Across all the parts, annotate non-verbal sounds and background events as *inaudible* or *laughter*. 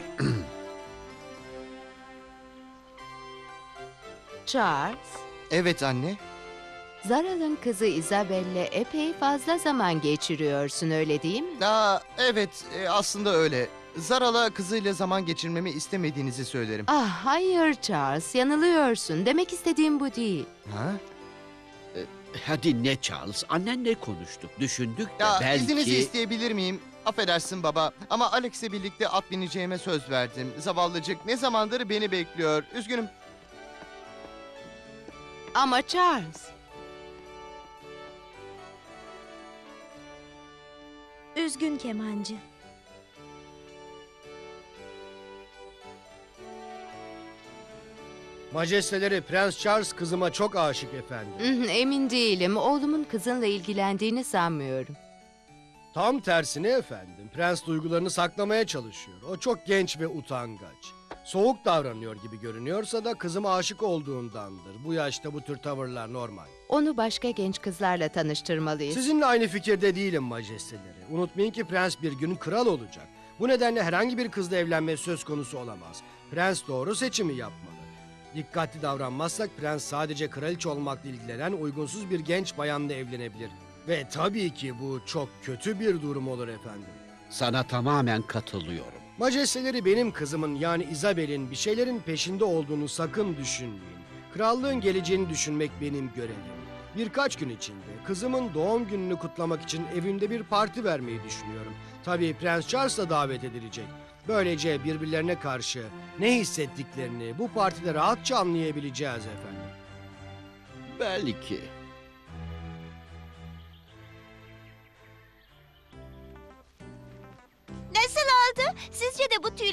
*clears throat* Charles, Evet anne. Zara'nın kızı Isabel'le epey fazla zaman geçiriyorsun öyle değil mi? Aa, evet e, aslında öyle. Zara'la kızıyla zaman geçirmemi istemediğinizi söylerim. Ah hayır Charles, yanılıyorsun. Demek istediğim bu değil. Ha? Hadi ne Charles? Annenle konuştuk, düşündük de Ya belki... izninizi isteyebilir miyim? Affedersin baba ama Alex'le birlikte at bineceğime söz verdim. Zavallıcık ne zamandır beni bekliyor. Üzgünüm. Ama Charles, Üzgün kemancı. Majesteleri Prens Charles kızıma çok aşık efendim. emin değilim. Oğlumun kızınla ilgilendiğini sanmıyorum. Tam tersine efendim. Prens duygularını saklamaya çalışıyor. O çok genç ve utangaç. Soğuk davranıyor gibi görünüyorsa da kızıma aşık olduğundandır. Bu yaşta bu tür tavırlar normal. Onu başka genç kızlarla tanıştırmalıyız. Sizinle aynı fikirde değilim majesteleri. Unutmayın ki prens bir gün kral olacak. Bu nedenle herhangi bir kızla evlenme söz konusu olamaz. Prens doğru seçimi yapmalı. Dikkatli davranmazsak prens sadece kraliçe olmakla ilgilenen uygunsuz bir genç bayanla evlenebilir. Ve tabii ki bu çok kötü bir durum olur efendim. Sana tamamen katılıyorum. Majesteleri benim kızımın yani Isabel'in bir şeylerin peşinde olduğunu sakın düşünmeyin. Krallığın geleceğini düşünmek benim görevim. Birkaç gün içinde kızımın doğum gününü kutlamak için evimde bir parti vermeyi düşünüyorum. Tabii Prens Charles da davet edilecek. Böylece birbirlerine karşı ne hissettiklerini bu partide rahatça anlayabileceğiz efendim. Belki.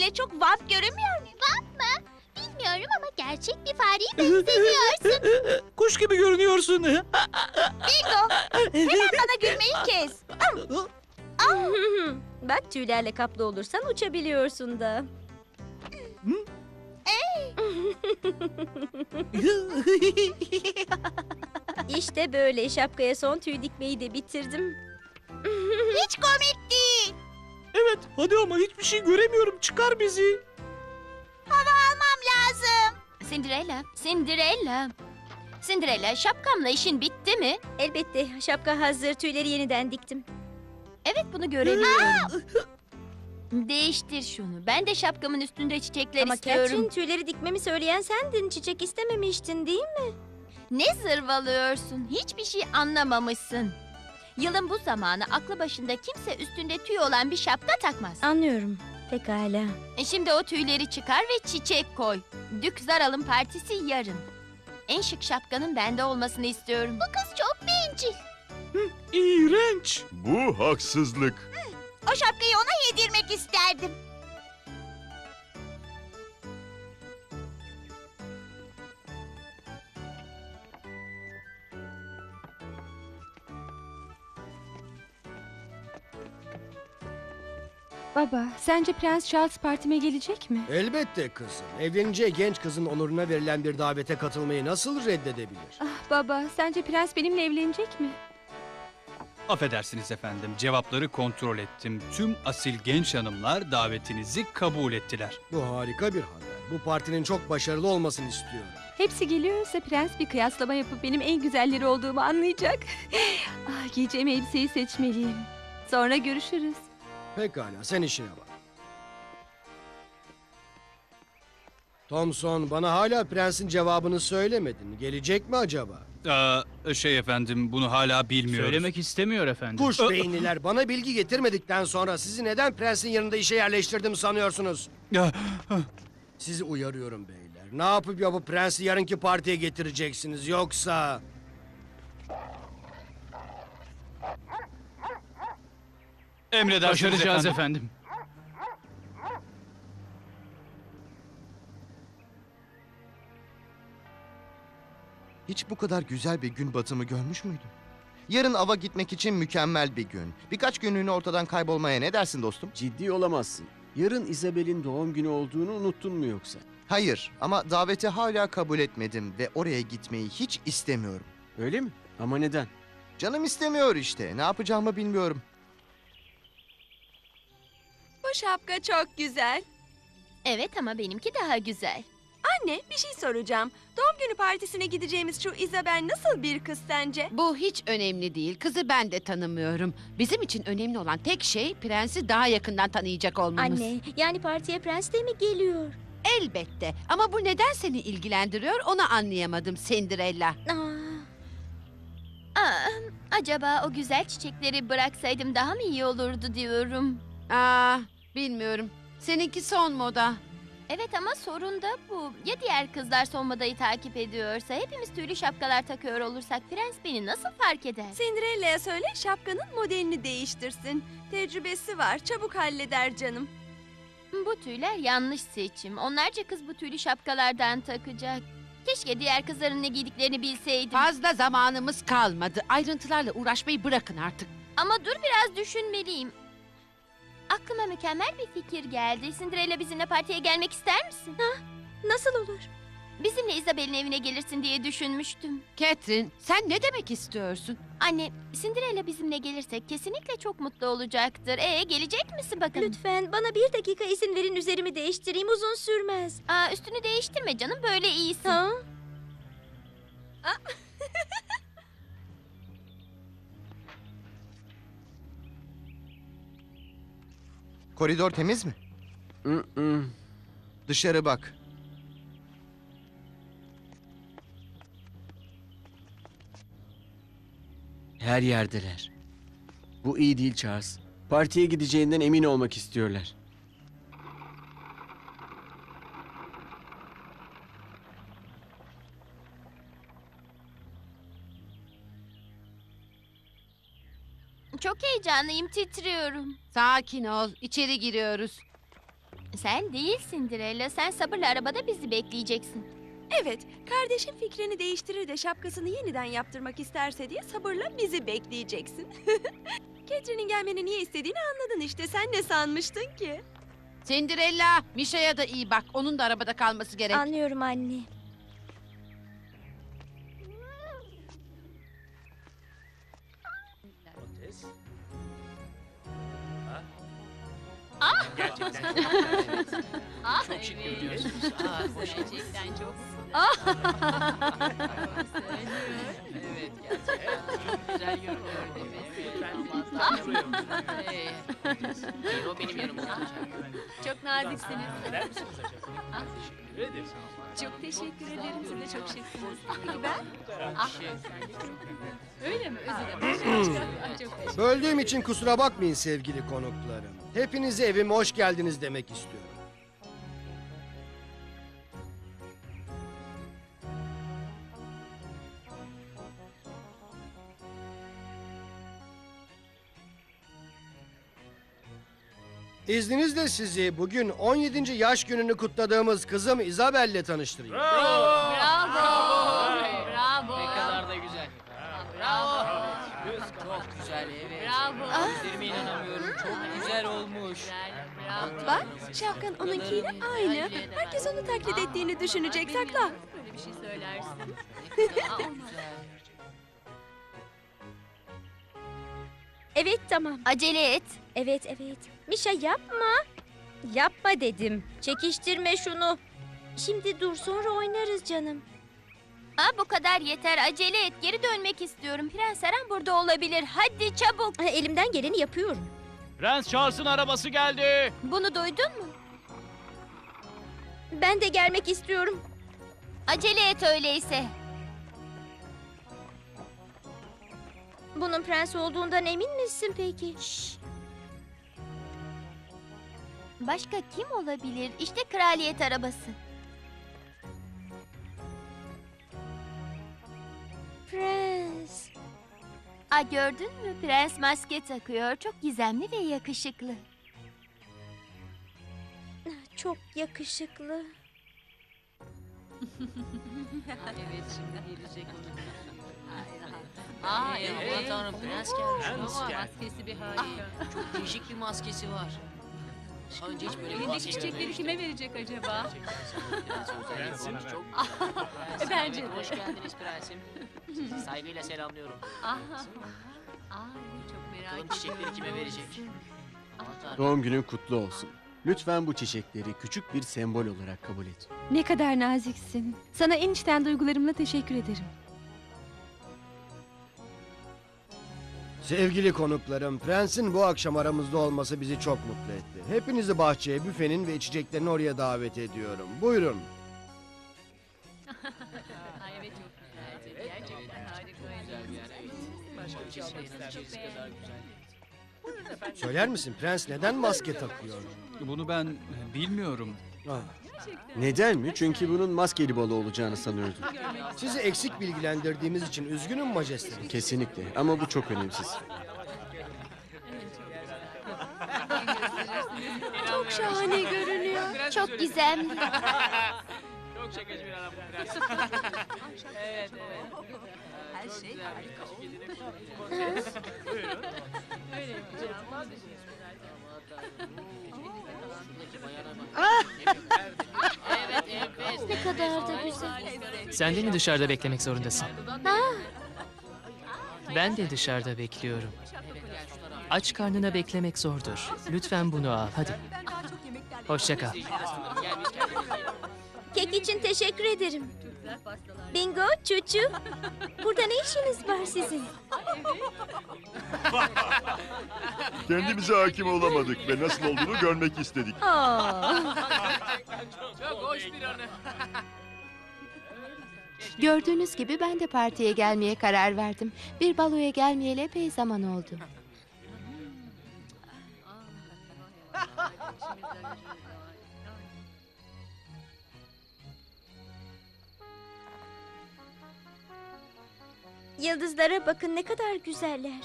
Tüyle çok vamp görünmüyor mu? Vamp mı? Bilmiyorum ama gerçek bir fareye *laughs* benzemiyorsun. Kuş gibi görünüyorsun. Bingo! Hemen bana gülmeyi kes. *laughs* Bak tüylerle kaplı olursan uçabiliyorsun da. *laughs* İşte böyle şapkaya son tüy dikmeyi de bitirdim. Hiç komik değil. Evet hadi ama hiçbir şey göremiyorum. Çıkar bizi. Hava almam lazım. Cinderella, Cinderella. Cinderella şapkamla işin bitti mi? Elbette şapka hazır tüyleri yeniden diktim. Evet bunu görebiliyorum. Değiştir şunu. Ben de şapkamın üstünde çiçekler Ama istiyorum. Catherine, tüyleri dikmemi söyleyen sendin. Çiçek istememiştin değil mi? Ne zırvalıyorsun? Hiçbir şey anlamamışsın. Yılın bu zamanı aklı başında kimse üstünde tüy olan bir şapka takmaz. Anlıyorum. Pekala. E Şimdi o tüyleri çıkar ve çiçek koy. Dük Zaral'ın partisi yarın. En şık şapkanın bende olmasını istiyorum. Bu kız çok bencil. İğrenç. Bu haksızlık. O şapkayı ona yedirmek isterdim. Baba, sence Prens Charles partime gelecek mi? Elbette kızım. Evleneceği genç kızın onuruna verilen bir davete katılmayı nasıl reddedebilir? Ah baba, sence Prens benimle evlenecek mi? Affedersiniz efendim. Cevapları kontrol ettim. Tüm asil genç hanımlar davetinizi kabul ettiler. Bu harika bir haber. Bu partinin çok başarılı olmasını istiyorum. Hepsi geliyorsa Prens bir kıyaslama yapıp benim en güzelleri olduğumu anlayacak. *laughs* ah, giyeceğim elbiseyi seçmeliyim. Sonra görüşürüz. Pekala sen işine bak. Thomson bana hala prensin cevabını söylemedin. Gelecek mi acaba? Ee, şey efendim bunu hala bilmiyoruz. Söylemek istemiyor efendim. Kuş beyinliler bana bilgi getirmedikten sonra sizi neden prensin yanında işe yerleştirdim sanıyorsunuz? Sizi uyarıyorum beyler. Ne yapıp yapıp prensi yarınki partiye getireceksiniz yoksa... Emredersiniz Başaracağız efendim. efendim. Hiç bu kadar güzel bir gün batımı görmüş müydün? Yarın ava gitmek için mükemmel bir gün. Birkaç günlüğüne ortadan kaybolmaya ne dersin dostum? Ciddi olamazsın. Yarın Isabel'in doğum günü olduğunu unuttun mu yoksa? Hayır ama daveti hala kabul etmedim ve oraya gitmeyi hiç istemiyorum. Öyle mi? Ama neden? Canım istemiyor işte. Ne yapacağımı bilmiyorum. Bu şapka çok güzel. Evet ama benimki daha güzel. Anne bir şey soracağım. Doğum günü partisine gideceğimiz şu Isabel nasıl bir kız sence? Bu hiç önemli değil. Kızı ben de tanımıyorum. Bizim için önemli olan tek şey prensi daha yakından tanıyacak olmamız. Anne, yani partiye prens de mi geliyor? Elbette. Ama bu neden seni ilgilendiriyor onu anlayamadım Cinderella. Aa, Aa, acaba o güzel çiçekleri bıraksaydım daha mı iyi olurdu diyorum. Aa, bilmiyorum. Seninki son moda. Evet ama sorun da bu. Ya diğer kızlar son modayı takip ediyorsa, hepimiz tüylü şapkalar takıyor olursak prens beni nasıl fark eder? Cinderella'ya söyle şapkanın modelini değiştirsin. Tecrübesi var çabuk halleder canım. Bu tüyler yanlış seçim. Onlarca kız bu tüylü şapkalardan takacak. Keşke diğer kızların ne giydiklerini bilseydim. Fazla zamanımız kalmadı. Ayrıntılarla uğraşmayı bırakın artık. Ama dur biraz düşünmeliyim. Aklıma mükemmel bir fikir geldi. Cinderella bizimle partiye gelmek ister misin? nasıl olur? Bizimle Isabel'in evine gelirsin diye düşünmüştüm. Catherine, sen ne demek istiyorsun? Anne, Cinderella bizimle gelirse kesinlikle çok mutlu olacaktır. E gelecek misin bakalım? Lütfen bana bir dakika izin verin üzerimi değiştireyim uzun sürmez. Aa, üstünü değiştirme canım böyle iyisin. Ha? *laughs* Koridor temiz mi? Dışarı bak. Her yerdeler. Bu iyi değil Charles. Partiye gideceğinden emin olmak istiyorlar. Çok heyecanlıyım, titriyorum. Sakin ol, içeri giriyoruz. Sen değil Cinderella, sen sabırla arabada bizi bekleyeceksin. Evet kardeşim fikrini değiştirir de şapkasını yeniden yaptırmak isterse diye sabırla bizi bekleyeceksin. *laughs* Catherine'in gelmeni niye istediğini anladın işte sen ne sanmıştın ki? Cinderella, Mişa'ya da iyi bak. Onun da arabada kalması gerek. Anlıyorum anne. Çok şık görünüyorsunuz. Aa, hoş Gerçekten çok. evet, gerçekten çok güzel görünüyor değil mi? Evet. o benim yanımda olacak. Çok naziksiniz. Misiniz acaba? Teşekkür ederim. Çok teşekkür ederim siz de çok şıksınız. Peki ben? Ah. Öyle mi? Böldüğüm için kusura bakmayın sevgili konuklarım. Hepinize evime hoş geldiniz demek istiyorum. İzninizle sizi bugün 17. yaş gününü kutladığımız kızım Isabel'le tanıştırayım. Bravo. Bravo. Ne kadar da güzel. Bravo. Çok güzel evet. Bravo. Gözlerime inanamıyorum. Çok güzel olmuş. Bak şapkan onunkiyle aynı. Herkes onu taklit ettiğini düşünecek sakla. Böyle bir şey söylersin. Evet tamam. Acele et. Evet evet. Mişa yapma. Yapma dedim. Çekiştirme şunu. Şimdi dur sonra oynarız canım. Aa, bu kadar yeter, acele et. Geri dönmek istiyorum. Prens Eren burada olabilir. Hadi çabuk. Ha, Elimden geleni yapıyorum. Prens Charles'ın arabası geldi. Bunu duydun mu? Ben de gelmek istiyorum. Acele et öyleyse. Bunun prens olduğundan emin misin peki? Başka kim olabilir? İşte kraliyet arabası. Prens. Aa, gördün mü? Prens maske takıyor. Çok gizemli ve yakışıklı. Çok yakışıklı. *laughs* Evet şimdi gelecek Aa evet. Aman tanrım prens gelmiş. Prens Maskesi bir harika. çok değişik bir maskesi var. Daha önce hiç böyle bir maske çiçekleri kime verecek acaba? Prensim çok *laughs* Bence de. Hoş geldiniz prensim. Sizi *laughs* saygıyla selamlıyorum. Aha. Aa, çok merak Bakalım çiçekleri kime verecek? Aman tanrım. Doğum günün kutlu olsun. Lütfen bu çiçekleri küçük bir sembol olarak kabul et. Ne kadar naziksin. Sana en içten duygularımla teşekkür ederim. Sevgili konuklarım, prensin bu akşam aramızda olması bizi çok mutlu etti. Hepinizi bahçeye, büfenin ve içeceklerin oraya davet ediyorum. Buyurun. Söyler misin prens neden maske takıyor? Bunu ben bilmiyorum. Ah, Neden mi? Çünkü bunun maskeli balı olacağını sanıyordum. Sizi eksik bilgilendirdiğimiz için üzgünüm majesteleri. Kesinlikle ama bu çok önemsiz. Çok şahane görünüyor. Çok gizemli. *laughs* Çok şakacı bir adam bu prens. evet evet. Her şey harika Evet *laughs* evet. Ne kadar da güzel. Sen de mi dışarıda beklemek zorundasın? Ha, Ben de dışarıda bekliyorum. Aç karnına beklemek zordur. Lütfen bunu al hadi. Hoşça kal. Kek için teşekkür ederim. Bingo, Çuçu. Burada ne işiniz var sizin? *laughs* Kendimize hakim olamadık ve nasıl olduğunu görmek istedik. Aa. Çok hoş bir anı. Gördüğünüz gibi ben de partiye gelmeye karar verdim. Bir baloya gelmeyeli epey zaman oldu. Yıldızlara bakın ne kadar güzeller.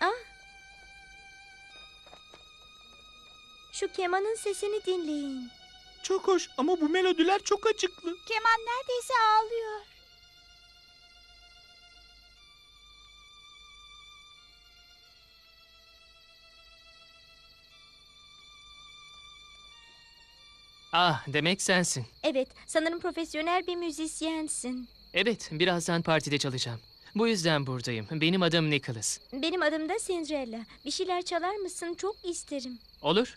Ah. Şu kemanın sesini dinleyin. Çok hoş ama bu melodiler çok acıklı. keman neredeyse ağlıyor. Ah demek sensin. Evet, sanırım profesyonel bir müzisyensin. Evet birazdan partide çalacağım. Bu yüzden buradayım. Benim adım Nicholas. Benim adım da Cinderella. Bir şeyler çalar mısın? Çok isterim. Olur.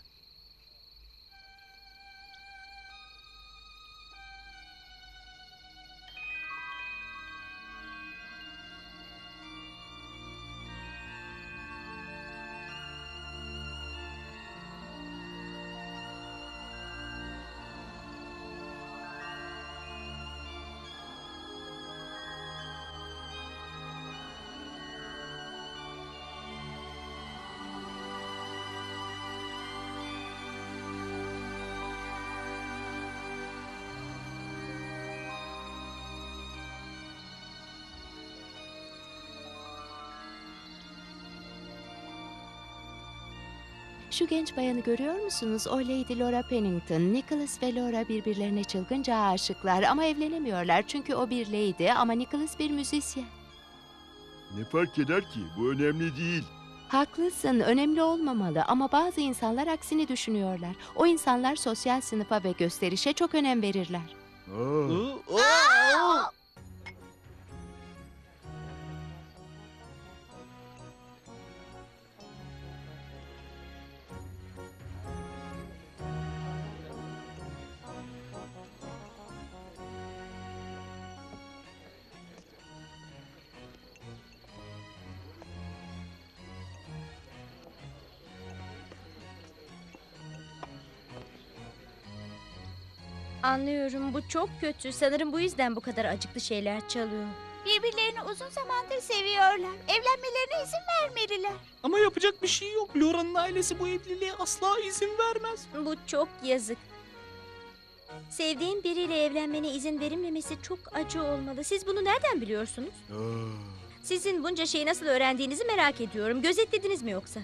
Şu genç bayanı görüyor musunuz? O Lady Laura Pennington. Nicholas ve Laura birbirlerine çılgınca aşıklar ama evlenemiyorlar. Çünkü o bir lady ama Nicholas bir müzisyen. Ne fark eder ki? Bu önemli değil. Haklısın, önemli olmamalı ama bazı insanlar aksini düşünüyorlar. O insanlar sosyal sınıfa ve gösterişe çok önem verirler. Aa, Anlıyorum, bu çok kötü. Sanırım bu yüzden bu kadar acıklı şeyler çalıyor. Birbirlerini uzun zamandır seviyorlar. Evlenmelerine izin vermeliler. Ama yapacak bir şey yok. Laura'nın ailesi bu evliliğe asla izin vermez. Bu çok yazık. Sevdiğin biriyle evlenmene izin verilmemesi çok acı olmalı. Siz bunu nereden biliyorsunuz? Sizin bunca şeyi nasıl öğrendiğinizi merak ediyorum. Gözetlediniz mi yoksa?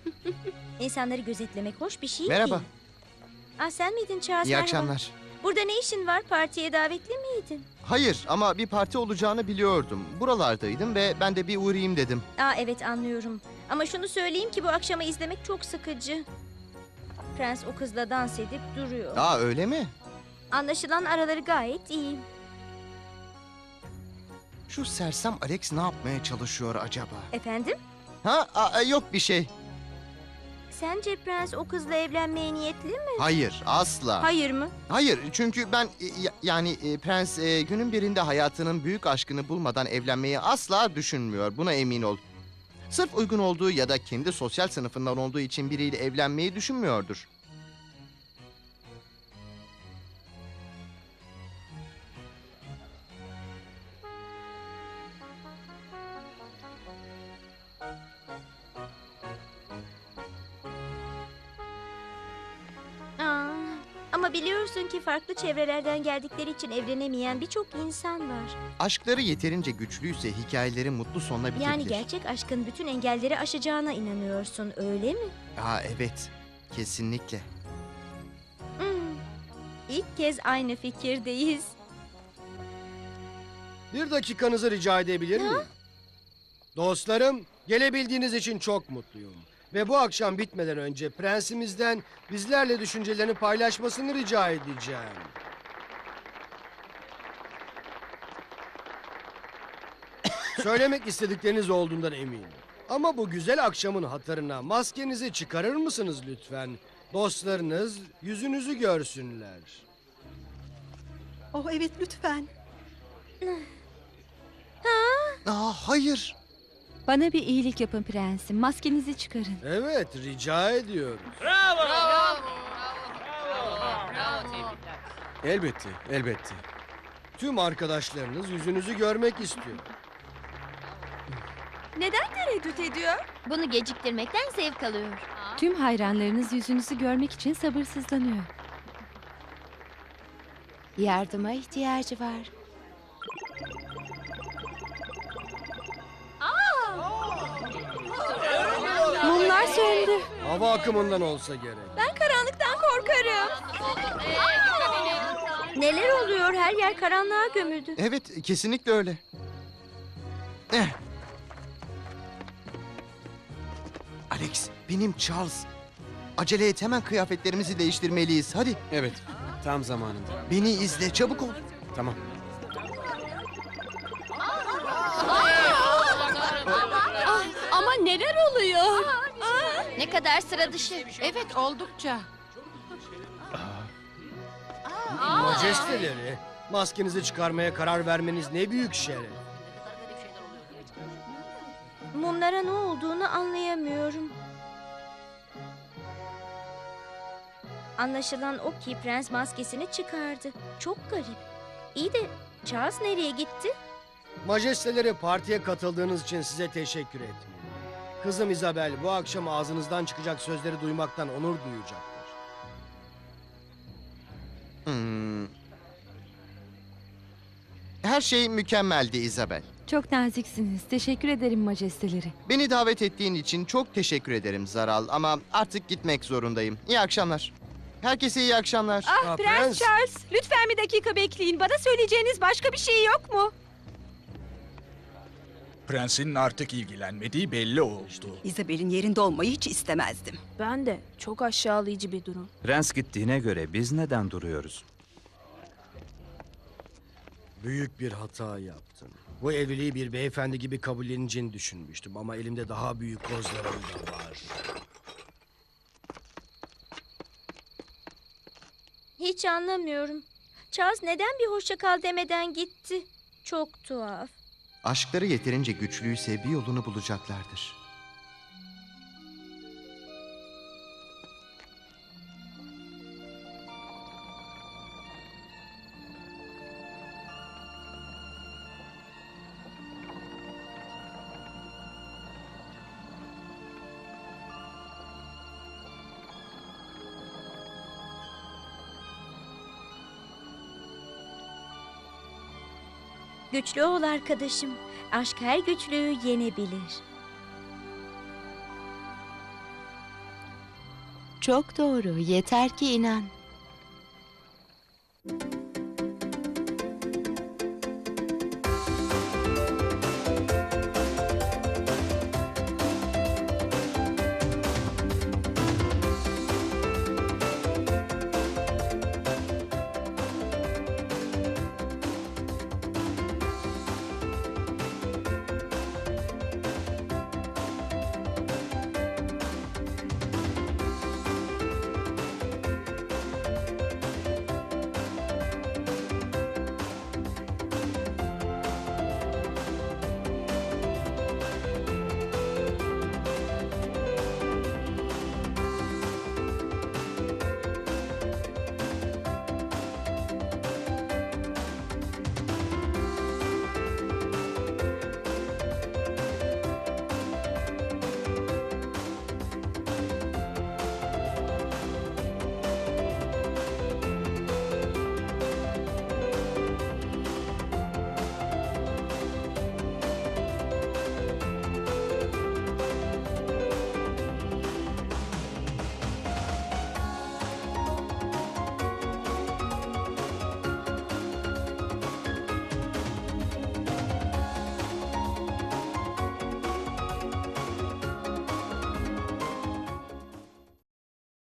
*laughs* İnsanları gözetlemek hoş bir şey Merhaba. Ah sen miydin Charles? İyi Merhaba. akşamlar. Burada ne işin var? Partiye davetli miydin? Hayır ama bir parti olacağını biliyordum. Buralardaydım ve ben de bir uğrayayım dedim. Aa evet anlıyorum. Ama şunu söyleyeyim ki bu akşamı izlemek çok sıkıcı. Prens o kızla dans edip duruyor. Aa öyle mi? Anlaşılan araları gayet iyi. Şu sersem Alex ne yapmaya çalışıyor acaba? Efendim? Ha Aa, yok bir şey. Sence prens o kızla evlenmeye niyetli mi? Hayır asla. Hayır mı? Hayır çünkü ben e, ya- yani e, prens e, günün birinde hayatının büyük aşkını bulmadan evlenmeyi asla düşünmüyor. Buna emin ol. Sırf uygun olduğu ya da kendi sosyal sınıfından olduğu için biriyle evlenmeyi düşünmüyordur. Ama biliyorsun ki farklı çevrelerden geldikleri için evlenemeyen birçok insan var. Aşkları yeterince güçlüyse hikayeleri mutlu sonla bitebilir. Yani gerçek aşkın bütün engelleri aşacağına inanıyorsun, öyle mi? Aa evet. Kesinlikle. Hmm. İlk kez aynı fikirdeyiz. Bir dakikanızı rica edebilir miyim? Dostlarım, gelebildiğiniz için çok mutluyum. Ve bu akşam bitmeden önce prensimizden bizlerle düşüncelerini paylaşmasını rica edeceğim. Söylemek istedikleriniz olduğundan eminim. Ama bu güzel akşamın hatırına maskenizi çıkarır mısınız lütfen? Dostlarınız yüzünüzü görsünler. Oh evet lütfen. Aa hayır. Bana bir iyilik yapın prensim. Maskenizi çıkarın. Evet, rica ediyorum. Elbette, elbette. Tüm arkadaşlarınız yüzünüzü görmek istiyor. Neden tereddüt ediyor? Bunu geciktirmekten zevk alıyor. Tüm hayranlarınız yüzünüzü görmek için sabırsızlanıyor. Yardıma ihtiyacı var. Söndü. Hava akımından olsa gerek. Ben karanlıktan korkarım. Neler oluyor? Her yer karanlığa gömüldü. Evet kesinlikle öyle. Eh. Alex benim Charles. Acele et hemen kıyafetlerimizi değiştirmeliyiz. Hadi Evet, tam zamanında. beni izle çabuk ol. Tamam. Ama neler oluyor? Ne kadar sıra dışı. Evet oldukça. Majesteleri, maskenizi çıkarmaya karar vermeniz ne büyük şeref. Mumlara ne olduğunu anlayamıyorum. Anlaşılan o ki prens maskesini çıkardı. Çok garip. İyi de Charles nereye gitti? Majesteleri partiye katıldığınız için size teşekkür etmeliyim. Kızım Isabel bu akşam ağzınızdan çıkacak sözleri duymaktan onur duyacaktır. Hmm. Her şey mükemmeldi Isabel. Çok naziksiniz. Teşekkür ederim majesteleri. Beni davet ettiğin için çok teşekkür ederim Zaral ama artık gitmek zorundayım. İyi akşamlar. Herkese iyi akşamlar. Ah Ah, Prens, Prens. Charles lütfen bir dakika bekleyin. Bana söyleyeceğiniz başka bir şey yok mu? Prensin artık ilgilenmediği belli oldu. Isabel'in yerinde olmayı hiç istemezdim. Ben de. Çok aşağılayıcı bir durum. Prens gittiğine göre biz neden duruyoruz? Büyük bir hata yaptım. Bu evliliği bir beyefendi gibi kabulleneceğini düşünmüştüm ama elimde daha büyük kozlarım da var. Hiç anlamıyorum. Charles neden bir hoşça kal demeden gitti? Çok tuhaf. Aşkları yeterince güçlüyse bir yolunu bulacaklardır. Güçlü ol arkadaşım. Aşk her güçlüğü yenebilir. Çok doğru. Yeter ki inan.